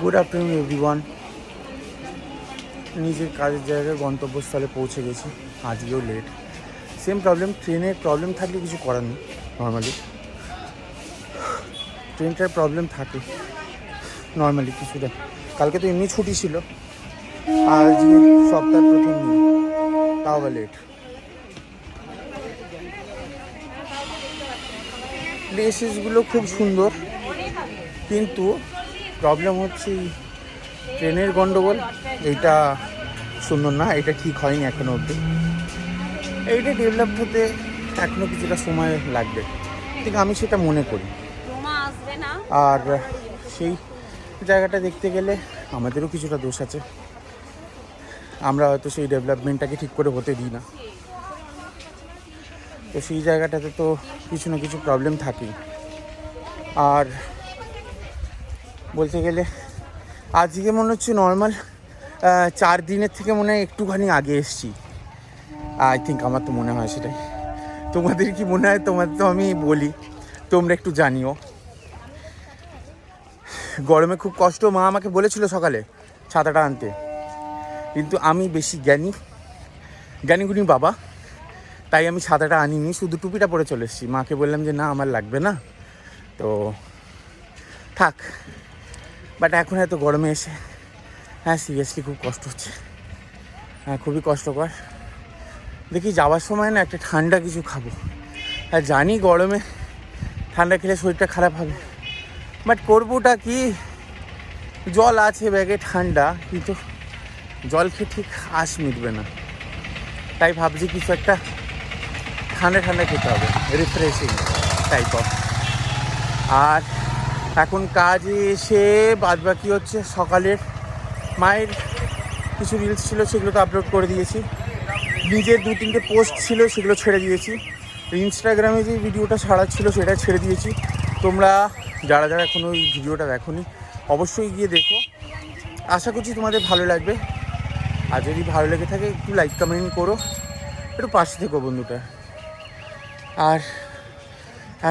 Good afternoon everyone নিজের কাজের জায়গায় গন্তব্যস্থলে পৌঁছে গেছি, আজকেও লেট সেম প্রবলেম ট্রেনের প্রবলেম থাকলে কিছু করার নেই নর্মালি ট্রেনটার প্রবলেম থাকে নর্মালি কিছুটা। কালকে তো এমনি ছুটি ছিল আর আজকে সপ্তাহের প্রথম দিন, তাও লেট প্লেসেসগুলো খুব সুন্দর, কিন্তু প্রবলেম হচ্ছে ট্রেনের গন্ডগোল। এইটা সুন্দর না এটা ঠিক হয়নি এখনও অবধি। এইটা ডেভেলপ হতে এখনও কিছুটা সময় লাগবে। ঠিক আমি সেটা মনে করি। আর সেই জায়গাটা দেখতে গেলে আমাদেরও কিছুটা দোষ আছে। আমরা হয়তো সেই ডেভেলপমেন্টটাকে ঠিক করে হতে দিই না। তো সেই জায়গাটাতে তো কিছু না কিছু প্রবলেম থাকেই। আর বলতে গেলে। আজকে মনে হচ্ছে নর্মাল চার দিনের থেকে মনে হয় একটুখানি আগে এসছি। আই থিঙ্ক আমার তো মনে হয় সেটাই। তোমাদের কি মনে হয়? তোমাদের তো আমি বলি। তোমরা একটু জানিও। গরমে খুব কষ্ট। মা আমাকে বলেছিল সকালে ছাতাটা আনতে। কিন্তু আমি বেশি জ্ঞানী। জ্ঞানীগুণী বাবা। তাই আমি ছাতাটা আনিনি। শুধু টুপিটা পরে চলে এসেছি। মাকে বললাম যে, না, আমার লাগবে না। তো থাক। বাট এখন এত গরমে এসে হ্যাঁ সিরিয়াসলি খুব কষ্ট হচ্ছে। হ্যাঁ খুবই কষ্টকর। দেখি যাওয়ার সময় না একটা ঠান্ডা কিছু খাব। আর জানি গরমে ঠান্ডা খেলে শরীরটা খারাপ হবে। বাট করবোটা কি? জল আছে ব্যাগে ঠান্ডা, কিন্তু জল খেয়ে ঠিক আশ মিটবে না। তাই ভাবছি কিছু একটা ঠান্ডা ঠান্ডা খেতে হবে রিফ্রেশিং টাইপ অফ আর এখন কাজে এসে বাদ বাকি হচ্ছে সকালের। মায়ের কিছু রিলস ছিল, সেগুলো তো আপলোড করে দিয়েছি। নিজের দু তিনটে পোস্ট ছিল, সেগুলো ছেড়ে দিয়েছি। ইনস্টাগ্রামে যে ভিডিওটা ছাড়া ছিল, সেটা ছেড়ে দিয়েছি। তোমরা যারা যারা এখনও ওই ভিডিওটা দেখোনি, অবশ্যই গিয়ে দেখো। আশা করছি তোমাদের ভালো লাগবে। আর যদি ভালো লেগে থাকে, একটু লাইক কমেন্ট করো। একটু পাশে থেকো বন্ধুটা। আর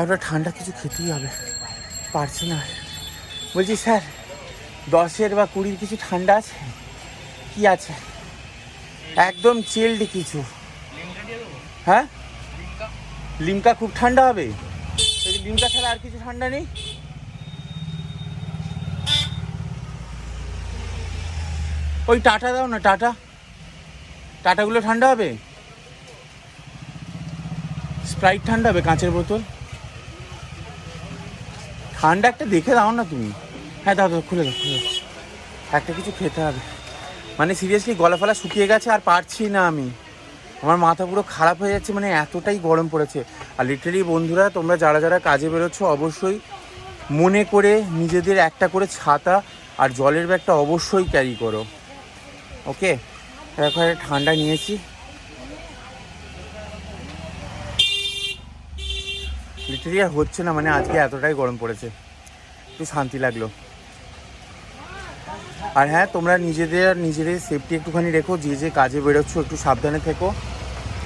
একটা ঠান্ডা কিছু খেতেই হবে। পারছি না। বলছি, স্যার, দশের বা কুড়ির কিছু ঠান্ডা আছে? কি আছে? একদম চিল্ড কিছু। হ্যাঁ? লিমকা খুব ঠান্ডা হবে। লিমকা ছাড়া আর কিছু ঠান্ডা নেই? ওই টাটা দাও না, টাটা। টাটাগুলো ঠান্ডা হবে? স্প্রাইট ঠান্ডা হবে, কাঁচের বোতল। ঠান্ডা একটা দেখে দাও না তুমি। হ্যাঁ দাও দাও, খুলে দাও, খুলে একটা কিছু খেতে হবে। মানে সিরিয়াসলি গলা ফলা শুকিয়ে গেছে আর পারছি না আমি। আমার মাথা পুরো খারাপ হয়ে যাচ্ছে মানে এতটাই গরম পড়েছে। আর লিটারালি বন্ধুরা, তোমরা যারা যারা কাজে বেরোচ্ছ, অবশ্যই মনে করে নিজেদের একটা করে ছাতা আর জলের ব্যাগটা অবশ্যই ক্যারি করো। ওকে একটা ঠান্ডা নিয়েছি। লিটারালি আর হচ্ছে না মানে আজকে এতটাই গরম পড়েছে। একটু শান্তি লাগল। আর হ্যাঁ তোমরা নিজেদের নিজেদের সেফটি একটুখানি রেখো, যে যে কাজে বেরোচ্ছ, একটু সাবধানে থেকো।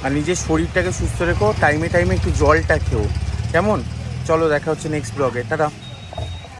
আর নিজের শরীরটাকে সুস্থ রেখো টাইমে টাইমে একটু জলটা খেও। কেমন? চলো, দেখা হচ্ছে নেক্সট ব্লগে টাটা।